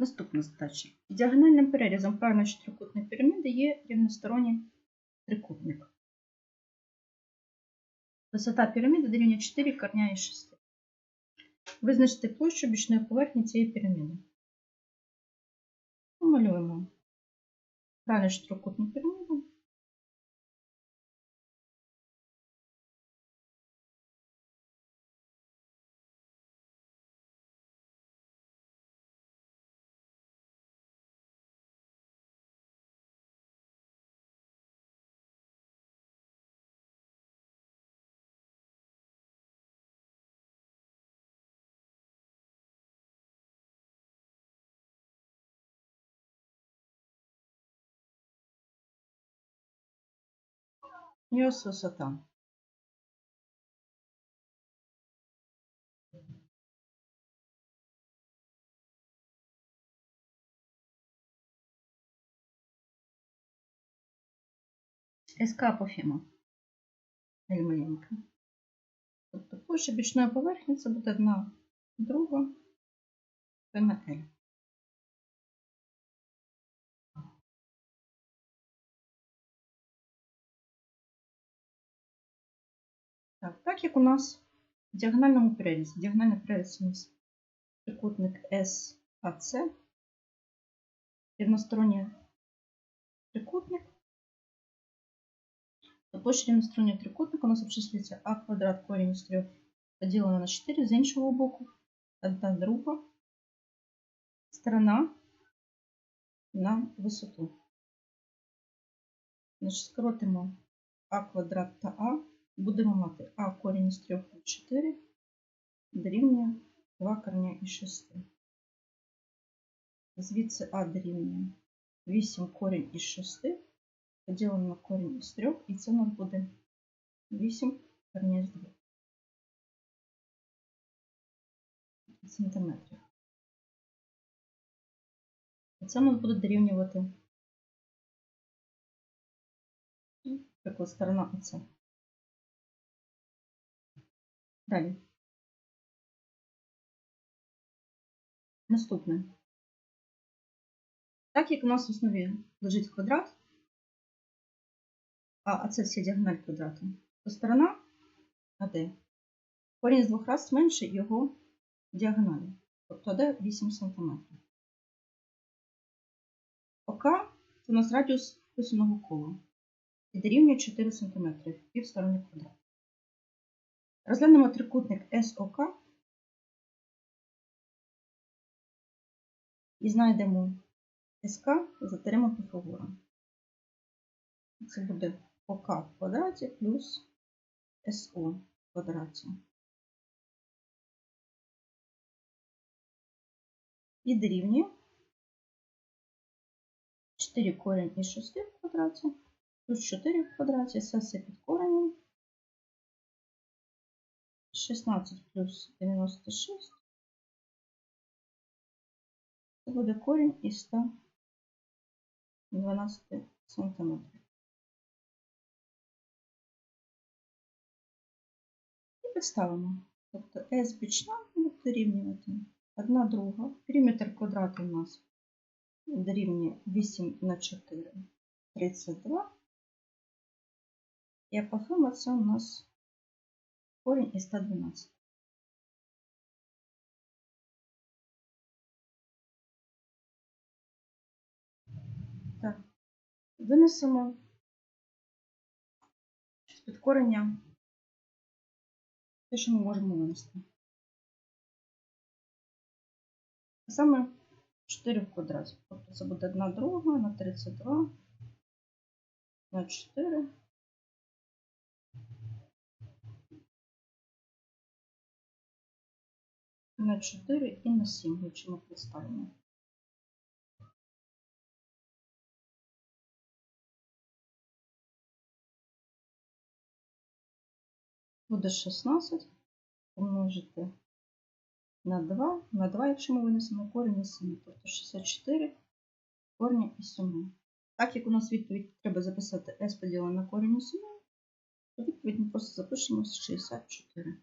Наступна задача. Діагональним перерізом правильної чотирикутної піраміди є рівносторонній трикутник. Висота піраміди дорівнює 4 корня із 6. Визначити площу бічної поверхні цієї піраміди. Помалюємо правильну чотирикутну піраміду. Ось висота. СК апофема Тобто площа бічної поверхні це буде одна друга П на L. Так, так як у нас в діагональному перерізі, діагональний переріз у нас трикутник САЦ, рівносторонній трикутник, то площа рівностороннього трикутника у нас обчислюється а квадрат корінь із 3 поділено на 4 з іншого боку, одна друга сторона на висоту. Значить, скоротимо а квадрат та а. Будемо мати а корінь із 3 плюс 4 дорівнює 2 корня із 6. Звідси а дорівнює 8 корінь із 6 поділено на корінь із 3, і це у нас буде 8 корня із 2 сантиметрів. І це у нас буде дорівнювати приклад сторона ОЦ. Далі. Наступне. Так як у нас в основі лежить квадрат, а це вся діагональ квадрату, то сторона АД корінь з двох раз менше його діагоналі. Тобто АД 8 см. ОК це у нас радіус вписаного кола і дорівнює 4 см пів сторони квадрату. Розглянемо трикутник СОК і знайдемо СК за теоремою Піфагора. Це буде ОК в квадраті плюс СО в квадраті. І дорівнює 4 корінь із 6 в квадраті, плюс 4 в квадраті, все все під коренем. 16 плюс 96. Це буде корінь із 112 см. І підставимо. Тобто S бічна буде дорівнювати 1 друга. Периметр квадрату у нас дорівнює 8 на 4 32. І апофема це у нас корінь із 112. Так, винесемо з під корення те, що ми можемо винести. Саме 4 в квадраті. Тобто це буде 1 друга на 32 на 4. На 4 і на 7, якщо ми представимо. Буде 16 помножити на 2, на 2, якщо ми винесемо корінь із 7, тобто 64 корінь із 7. Так як у нас відповідь треба записати s поділене на корінь із 7, то відповідь ми просто запишемо 64.